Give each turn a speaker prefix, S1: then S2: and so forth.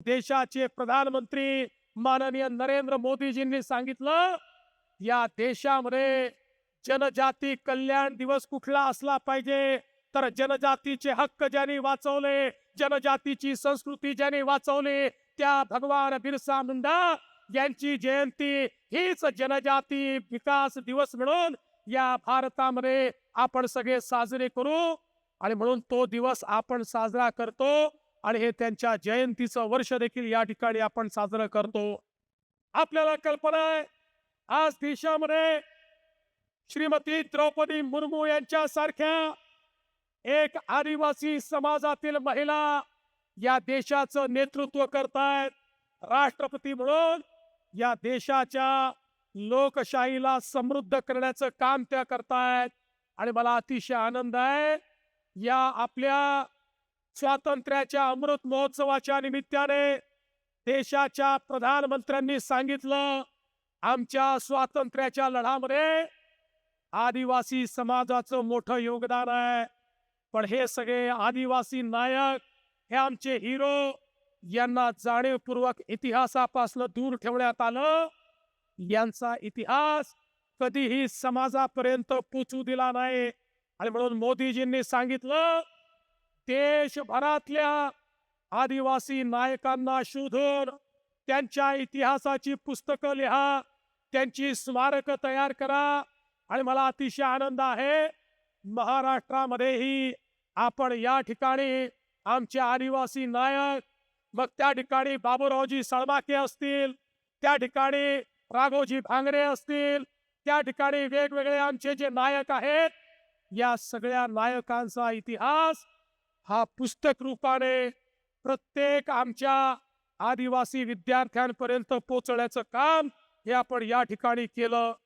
S1: देशाचे प्रधानमंत्री माननीय नरेंद्र मोदीजींनी सांगितलं या देशामध्ये जनजाती कल्याण दिवस कुठला असला पाहिजे तर जनजातीचे हक्क ज्यांनी वाचवले जनजातीची संस्कृती ज्यांनी वाचवली त्या भगवान बिरसा मुंडा यांची जयंती हीच जनजाती विकास दिवस म्हणून या भारतामध्ये आपण सगळे साजरे करू. आणि म्हणून तो दिवस आपण साजरा करतो. आणि हे त्यांच्या जयंतीचं वर्ष देखील या ठिकाणी आपण साजरं करतो. आपल्याला कल्पना आहे आज देशामध्ये श्रीमती द्रौपदी मुर्मू यांच्या सारख्या एक आदिवासी समाजातील महिला या देशाचं नेतृत्व करतायत. राष्ट्रपती म्हणून या देशाच्या लोकशाहीला समृद्ध करण्याचं काम त्या करतायत. आणि मला अतिशय आनंद आहे या आपल्या स्वातंत्र्याच्या अमृत महोत्सवाच्या निमित्ताने देशाच्या प्रधानमंत्र्यांनी सांगितलं आमच्या स्वातंत्र्याच्या लढामध्ये आदिवासी समाजाचं मोठं योगदान आहे. पण हे सगळे आदिवासी नायक हे आमचे हिरो यांना जाणीवपूर्वक इतिहासापासून दूर ठेवण्यात आलं. यांचा इतिहास कधीही समाजापर्यंत पोचू दिला नाही. आणि म्हणून मोदीजींनी सांगितलं देशभरातल्या आदिवासी नायकांना शोधून त्यांच्या इतिहासाची पुस्तकं लिहा त्यांची स्मारकं तयार करा. आणि मला अतिशय आनंद आहे. महाराष्ट्रामध्येही आपण या ठिकाणी आमचे आदिवासी नायक मग त्या ठिकाणी बाबूरावजी सळमाके असतील त्या ठिकाणी राघोजी भांगरे असतील त्या ठिकाणी वेगवेगळे आमचे जे नायक आहेत या सगळ्या नायकांचा इतिहास हा पुस्तक रूपाने प्रत्येक आमच्या आदिवासी विद्यार्थ्यांपर्यंत पोचण्याचं काम हे आपण या ठिकाणी केलं.